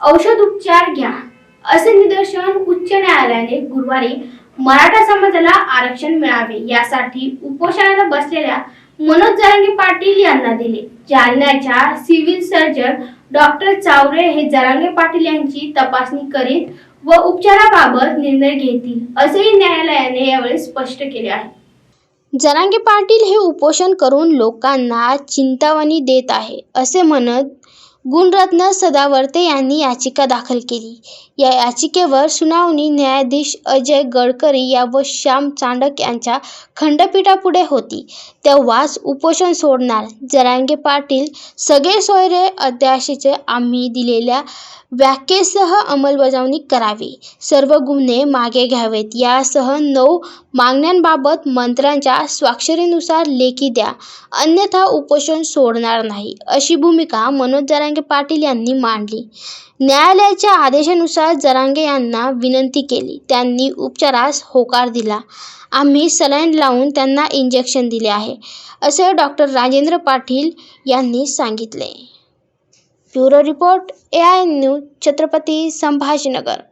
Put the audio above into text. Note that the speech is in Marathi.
औषध उपचार घ्या असे निदर्शन उच्च न्यायालयाने गुरुवारी मराठा समाजाला आरक्षण मिळावे यासाठी उपोषणाला बसलेल्या मनोज जरांगे पाटील यांना दिले. जालन्याच्या सिव्हिल सर्जन डॉक्टर चावरे हे जरांगे पाटील यांची तपासणी करीत व उपचाराबाबत निर्णय घेतील असेही न्यायालयाने यावेळी स्पष्ट केले आहे. जरांगे पाटील हे उपोषण करून लोकांना चिंतावणी देत आहे असे म्हणत गुणरत्न सदावर्ते यांनी याचिका दाखल केली. या याचिकेवर सुनावणी न्यायाधीश अजय गडकरी या व श्याम चांडक यांच्या खंडपीठापुढे होती. तेव्हाच उपोषण सोडणार जरांगे पाटील सगळे सोयरे अध्यादेशाचे आम्ही दिलेल्या व्याख्येसह अंमलबजावणी करावी. सर्व गुन्हे मागे घ्यावेत यासह नऊ मागण्यांबाबत मंत्र्यांच्या स्वाक्षरीनुसार लेखी द्या. अन्यथा उपोषण सोडणार नाही अशी भूमिका मनोज जरांगे जरांगे पाटील यांनी मांडली. न्यायालयाच्या आदेशानुसार जरांगे यांना विनंती केली. त्यांनी उपचारास होकार दिला. आम्ही सलाईन लावून त्यांना इंजेक्शन दिले आहे असे डॉक्टर राजेंद्र पाटील यांनी सांगितले. Bureau report A I news Chhatrapati Sambhajinagar.